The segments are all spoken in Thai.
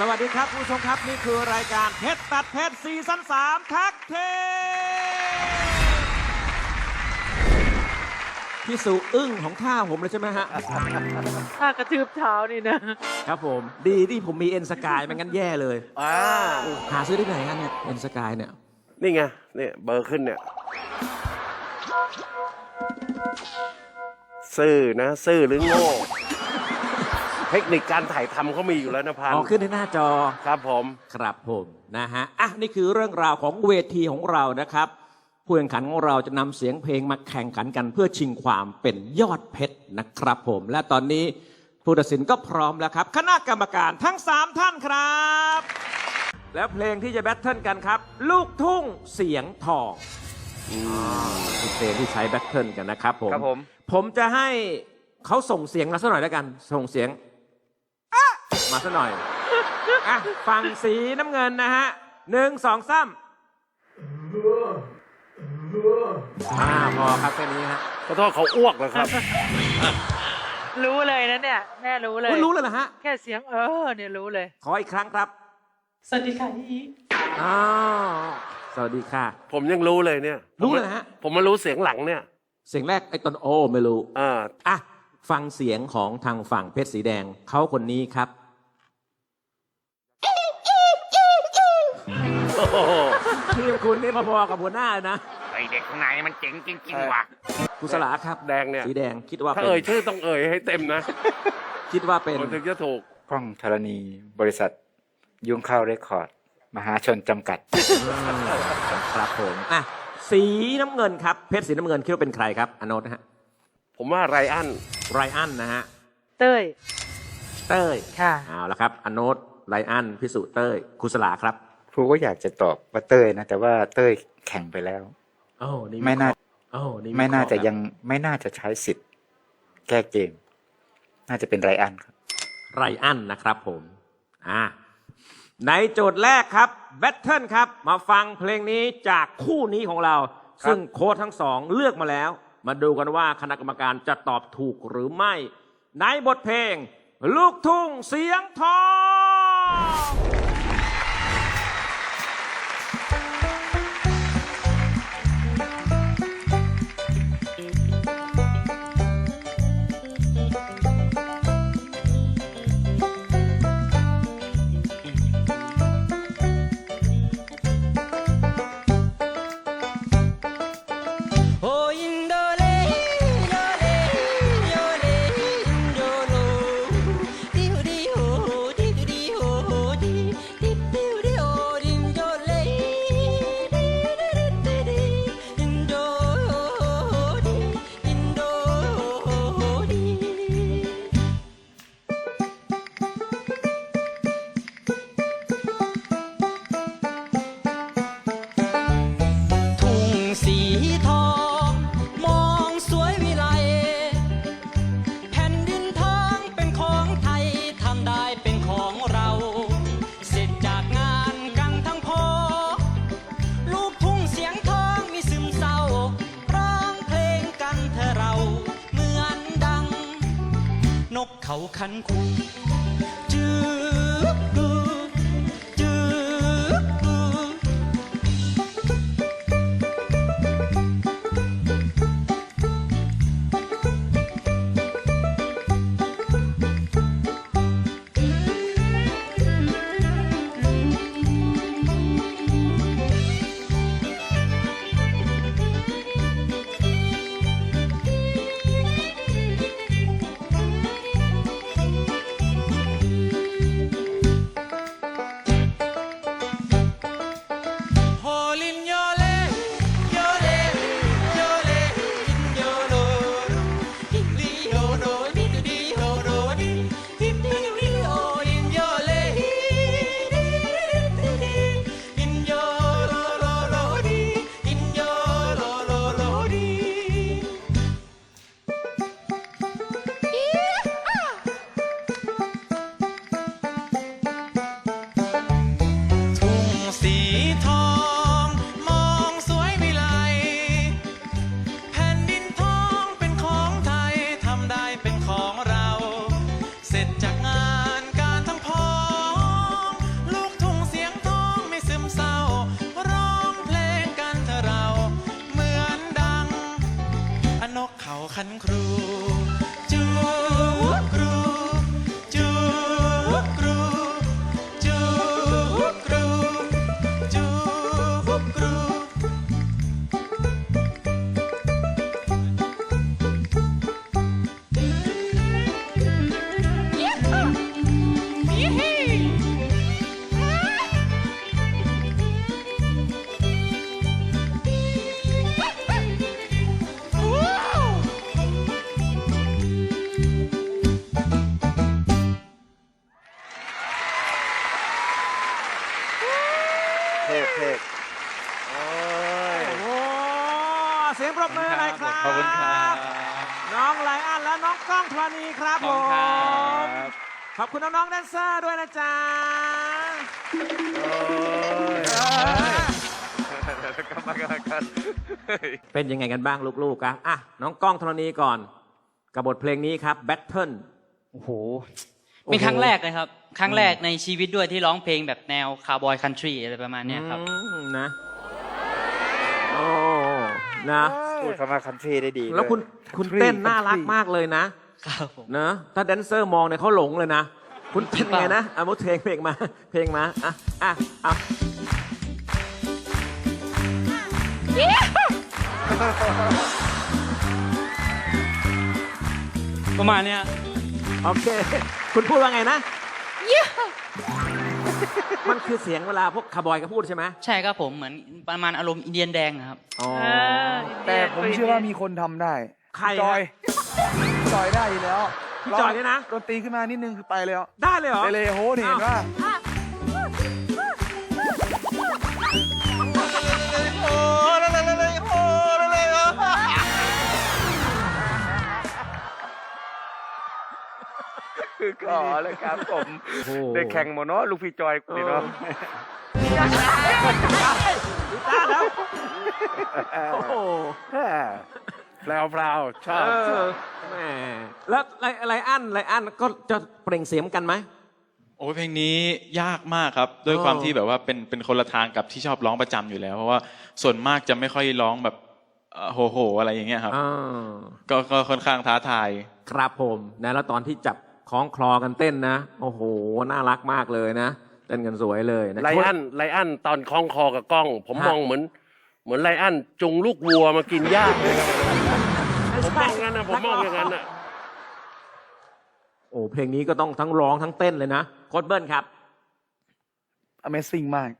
สวัสดีครับผู้ชมครับนี่คือรายการเพชรตัดเพชรซีซั่น3แท็กเทพี่สุอึ้งของท่าผมเลยใช่ไหมฮะ ถ้ากระทืบเท้านี่นะ ครับผม ดีที่ผมมีเอ็นสกายไม่งั้นแย่เลย อ่า หาซื้อได้ไหนฮะเนี่ยเอ็นสกายเนี่ย นี่ไงนี่เบอร์ขึ้นเนี่ย ซื่อนะ ซื่อหรือโง่ เทคนิคการถ่ายทำเขามีอยู่แล้วนะพันออกขึ้นในหน้าจอ ครับผม ครับผมนะฮะอะนี่คือเรื่องราวของเวทีของเรานะครับผู้แข่งขันของเราจะนำเสียงเพลงมาแข่งขันกันเพื่อชิงความเป็นยอดเพชรนะครับผม และตอนนี้ผู้ตัดสินก็พร้อมแล้วครับ คณะกรรมการทั้ง 3 ท่านครับ แล้วเพลงที่จะแบทเทิลกันครับ ลูกทุ่งเสียงทองคือเพลงที่ใช้แบทเทิลกันนะครับผม ครับผม ผมจะให้เขาส่งเสียงมาสักหน่อยแล้วกัน ส่งเสียงอ๊ะ มาสักหน่อย อะ ฝั่งสีน้ำเงินนะฮะหนึ่งสองสามอ่าพอครับแค่นี้ฮะขอโทษเขาอ้วกเหรอครับ รู้เลยนะเนี่ย แม่รู้เลย คุณรู้เลยนะฮะ แค่เสียงเออเนี่ยรู้เลย ขออีกครั้งครับ สวัสดีค่ะอีอ้าวสวัสดีค่ะ ผมยังรู้เลยเนี่ยรู้เลยฮะ ผมมารู้เสียงหลังเนี่ย เสียงแรกไอ้ตอนโอไม่รู้ อ่า อะ ฟังเสียงของทางฝั่งเพชรสีแดงเขาคนนี้ครับ โอ้โห ทีมคุณนี่พอๆกับหัวหน้าเลยนะ ไอเด็กข้างในมันเจ๋งจริงๆว่ะคุณสลาครับแดงเนี่ย สีแดงคิดว่าถ้าเป็นเอ่ยชื่อต้องเอ่ยให้เต็มนะคิดว่าเป็นมันถึงจะถูก กล้องธรณีบริษัท ยุงข้าวเรคคอร์ด มหาชนจำกัด ครับผมอะสีน้ำเงินครับเพชรสีน้ำเงินคิดว่าเป็นใครครับอโนตนะฮะผมว่าไรอันไรอันนะฮะเต้ย เต้ยค่ะ เอาละครับอโนตไรอันพิสุเต้ยคุสลาครับค รูก็อยากจะตอบว่าเต้ยนะ แต่ว่าเต้ยแข่งไปแล้วโอ้นี่ไม่น่าโอ้นี่ไม่น่าจะวิเครห์ครับยังไม่น่าจะใช้สิทธิ์แก้เกม น่าจะเป็นไรอันครับ ไรอันนะครับผม อะในโจทย์แรกครับแบทเทิลครับ มาฟังเพลงนี้จากคู่นี้ของเราครับซึ่งโค้ชทั้งสองเลือกมาแล้ว มาดูกันว่าคณะกรรมการจะตอบถูกหรือไม่ ในบทเพลง ลูกทุ่งเสียงทอง กเคันครู น้องก้องธรณีครับผมขอบคุณน้องๆแดนเซอร์ด้วยนะจ๊ะโอ้ยกำลังกันเป็นยังไงกันบ้างลูกๆครับอะน้องก้องธรณีก่อน กับบทเพลงนี้ครับ Battle โอ้โห เป็นครั้งแรกเลยครับ ครั้งแรกในชีวิตด้วยที่ร้องเพลงแบบแนวคาร์บอยคันทรีอะไรประมาณเนี้ยครับ อืมนะโอ้นะพูดคำว่าคันทรีได้ดีแล้วคุณด้วยคุณเต้นน่ารักมากเลยนะ ครับผม นะถ้าแดนเซอร์มองเนี่ยเขาหลงเลยนะ คุณเต้นไงนะอะมุดเพลงเพลงมา เพลงมา อะ อะอะประมาณเนี้ยโอเค คุณพูดว่าไงนะ มันคือเสียงเวลาพวกคาร์บอยก็พูดใช่ไหมใช่ครับผมเหมือนประมาณอารมณ์อินเดียนแดงนะครับ อ๋อเออแต่ผมเชื่อว่ามีคนทำได้ใครจอยนะ จอยได้อยู่แล้วพี่จอยเนี่ยนะ ดนตรีขึ้นมานิดนึงคือไปแล้วได้เลยเหรอไปเลยโหนี่เห็นว่า คือขอเลยครับผมโอ้โหได้แข่งหมดเนาะลูกพี่จอยนี่เนาะได้แล้ว โอ้โหแพ รวพราวๆชอบเออแหมแล้วไรไรอันไรอันก็จะเปล่งเสียงกันไหม โอ้ยเพลงนี้ยากมากครับ ด้วยความอ๋อที่แบบว่าเป็นเป็นคนละทางกับที่ชอบร้องประจำอยู่แล้ว เพราะว่าส่วนมากจะไม่ค่อยร้องแบบเอ่อโหโหอะไรอย่างเงี้ยครับ อ่า ก็ก็ค่อนข้างท้าทาย ครับผมนะแล้วตอนที่จับคล้องคลอกันเต้นนะ โอ้โห น่ารักมากเลยนะ เต้นกันสวยเลยนะ ไลอันไลอันตอนคล้องคอกับกล้อง ผมฮะ มองเหมือน เหมือนไลอันจุงลูกวัวมากินหญ้าเลยครับผ มมองงั้นนะผมมองอย่างนั้นนะโอ้เพลงนี้ก็ต้องทั้งร้องทั้งเต้นเลยนะโคดเบิ้ลครับ Amazing มาก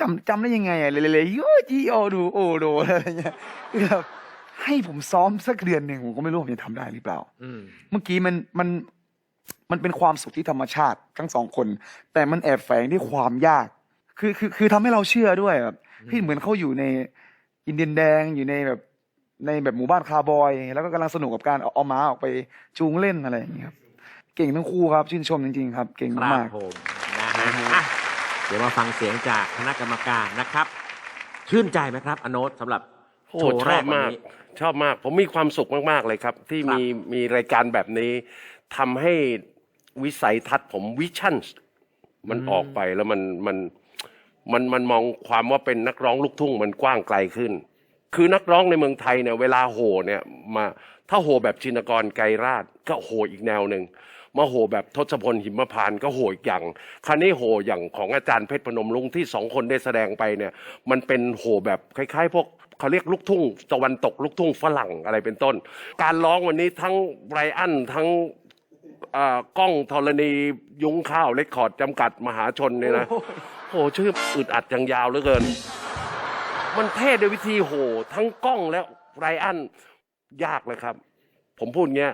จำจำได้ยังไงอะเลยเลยยูจีโอดูโอดูอะไรเงี้ยคือแบบให้ผมซ้อมสักเดือนหนึ่งผมก็ไม่รู้ผมจะทำได้หรือเปล่า อืมเมื่อกี้มันมันมันเป็นความสุขที่ธรรมชาติทั้งสองคน แต่มันแอบแฝงด้วยความยาก คือคือคือทำให้เราเชื่อด้วยแบบที่เหมือนเขาอยู่ในอินเดียนแดงอยู่ในแบบ ในแบบหมู่บ้านคาร์บอย แล้วก็กำลังสนุกกับการเอาเอาม้าออกไปจูงเล่นอะไรอย่างเงี้ยครับเก่งทั้งคู่ครับชื่นชมจริง ๆ ครับ เก่งครับมากผมนะฮะอะเดี๋ยวมาฟังเสียงจากคณะกรรมการนะครับ ชื่นใจไหมครับอโนตสำหรับโอ้โชว์ชแรอกบวันมาก นี้ ชอบมาก ผมมีความสุขมาก ๆ เลยครับ ที่ครับ มีมีรายการแบบนี้ทำให้วิสัยทัศน์ผมวิชั่นมันออกไปแล้วมันมันมันมันมองความว่าเป็นนักร้องลูกทุ่งมันกว้างไกลขึ้น คือนักร้องในเมืองไทยเนี่ยเวลาโหเนี่ยมาถ้าโหแบบชินกรไกรราชก็โหอีกแนวหนึ่งมาโหแบบทศพลหิมพานต์ก็โหอีกอย่างคราวนี้โหอย่างของอาจารย์เพชรพนมลุงที่สองคนได้แสดงไปเนี่ย มันเป็นโหแบบคล้ายๆ พวกเขาเรียกลูกทุ่งตะวันตกลูกทุ่งฝรั่งอะไรเป็นต้น การร้องวันนี้ทั้งไรอันทั้งอ่ากล้องธรณียุ้งข้าวเลคคอร์ดจำกัดมหาชนเนี่ยนะโหชื่ออึดอัดอย่างยาวเหลือเกิน มันเท่ด้วยวิธีโห ทั้งกล้องและไรอันยากเลยครับ ผมพูดเงี้ย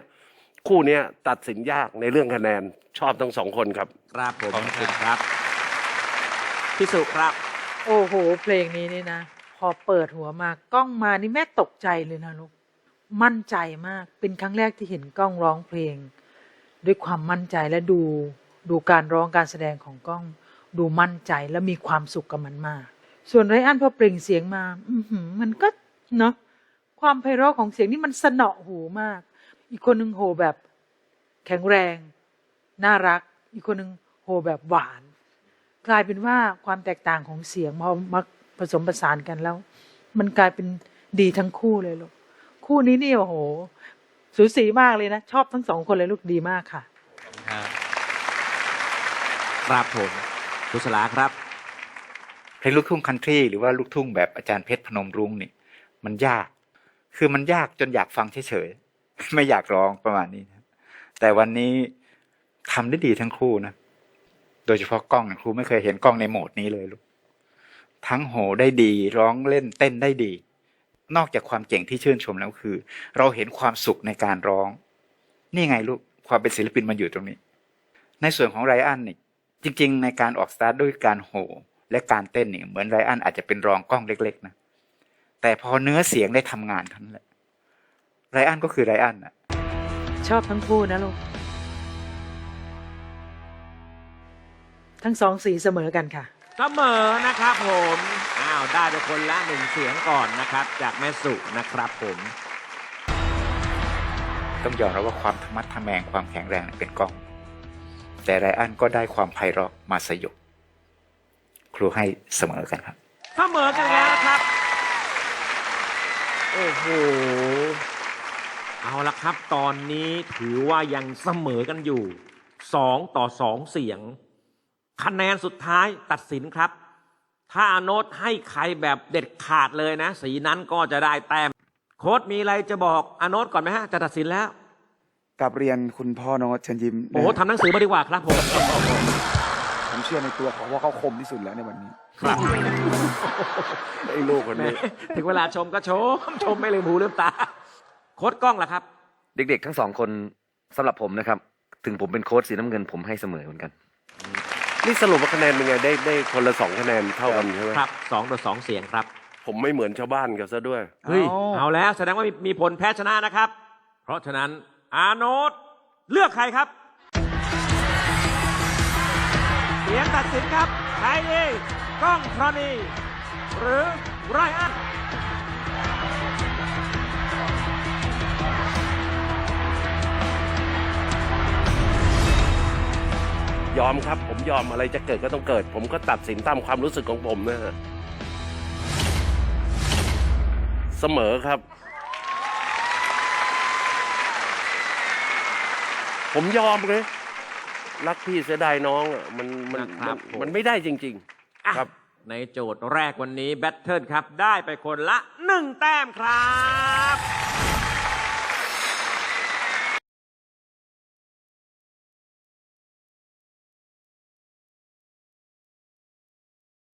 คู่เนี้ยตัดสินยากในเรื่องคะแนนชอบทั้งสองคนครับ ครับผมขอบคุณครับครับพี่สุครับโอ้โห เพลงนี้นี่นะ พอเปิดหัวมากล้องมานี่แม่ตกใจเลยนะลูก มั่นใจมาก เป็นครั้งแรกที่เห็นกล้องร้องเพลง ด้วยความมั่นใจและดู ดูการร้องการแสดงของกล้อง ดูมั่นใจและมีความสุขกับมันมาก ส่วนไรอันพอเปล่งเสียงมา อือหือมันก็เนาะความไพเราะของเสียงนี่มันสนอหูมาก อีกคนหนึ่งโหแบบ แข็งแรง น่ารัก อีกคนหนึ่งโหแบบหวาน กลายเป็นว่าความแตกต่างของเสียงพอมาผสมผสานกันแล้ว มันกลายเป็นดีทั้งคู่เลยลูกคู่นี้นี่โอ้โห สูสีมากเลยนะ ชอบทั้งสองคนเลยลูกดีมากค่ะ ครับผมกุศลาครับ เพลงลูกทุ่งคันทรีหรือว่าลูกทุ่งแบบอาจารย์เพชรพนมรุ้งนี่ มันยาก คือมันยากจนอยากฟังเฉยๆไม่อยากร้องประมาณนี้นะแต่วันนี้ทำได้ดีทั้งคู่นะโดยเฉพาะกล้องนี่ยครูไม่เคยเห็นกล้องในโหมดนี้เลยลูกทั้งโหได้ดีร้องเล่นเต้นได้ดี นอกจากความเก่งที่ชื่นชมแล้วคือ เราเห็นความสุขในการร้อง นี่ไงลูกความเป็นศิลปินมันอยู่ตรงนี้ ในส่วนของไรอันนี่จริง ๆ ในการออกสตาร์ทด้วยการโห และการเต้นนี่เหมือนไรอันอาจจะเป็นรองกล้องเล็ก ๆ นะ แต่พอเนื้อเสียงได้ทำงานเท่านั้นแหละไรอันก็คือไรอันอะชอบทั้งคู่นะลูก ทั้งสองสีเสมอกันค่ะ เสมอนะครับผม อ้าว ได้ไปคนละหนึ่งเสียงก่อนนะครับ จากแม่สุนะครับผม ต้องยอมรับว่าความธรรมัดทะแมงความแข็งแรงเป็นกล้อง แต่ไรอันก็ได้ความไพเราะมาสยบค รูให้เสมอกันครับ เสมอกันแล้วนะครับ โอ้โห เอาละครับ ตอนนี้ถือว่ายังเสมอกันอยู่สองต่อสองเสียง คะแนนสุดท้ายตัดสินครับ ถ้าอาโนตให้ใครแบบเด็ดขาดเลยนะ สีนั้นก็จะได้แต้มโค้ดมีอะไรจะบอกอาโนตก่อนไหมฮะ จะตัดสินแล้ว กับเรียนคุณพ่อโน้ตเชิญยิ้มโอ้โหทำหนังสือมาดีกว่าครับผม ผมเชื่อในตัวเขาว่าเขาคมที่สุดแล้วในวันนี้ครับไอ้ลูกคนแหมนี้ ถึงเวลาชมก็ชม ชมไม่ลืมหูลืมตา โค้ดกล้องล่ะครับ เด็กๆ ทั้งสองคนสำหรับผมนะครับ ถึงผมเป็นโค้ชสีน้ำเงินผมให้เสมอเหมือนกัน นี่สรุปว่าคะแนนเป็นไงได้ได้คนละสองคะแนนเท่ากันใช่ไหมครับสองต่อสองเสียงครับ ผมไม่เหมือนชาวบ้านกันซะด้วยเฮ้ยเอาเอาแล้วแสดงว่ามีมีผลแพ้ชนะนะครับ เพราะฉะนั้นอาโนตเลือกใครครับ สียงตัดสินครับใครดีกล้องทรณี หรือไรอันยอมครับ ผมยอมอะไรจะเกิดก็ต้องเกิด ผมก็ตัดสินตามความรู้สึกของผมนะฮะเสมอครับ ผมยอมเลย รักพี่เสียดายน้องอะมันมันนะครับมันผม มันไม่ได้จริงอะครับ ในโจทย์แรกวันนี้แบทเทิลครับ ได้ไปคนละหนึ่งแต้มครับ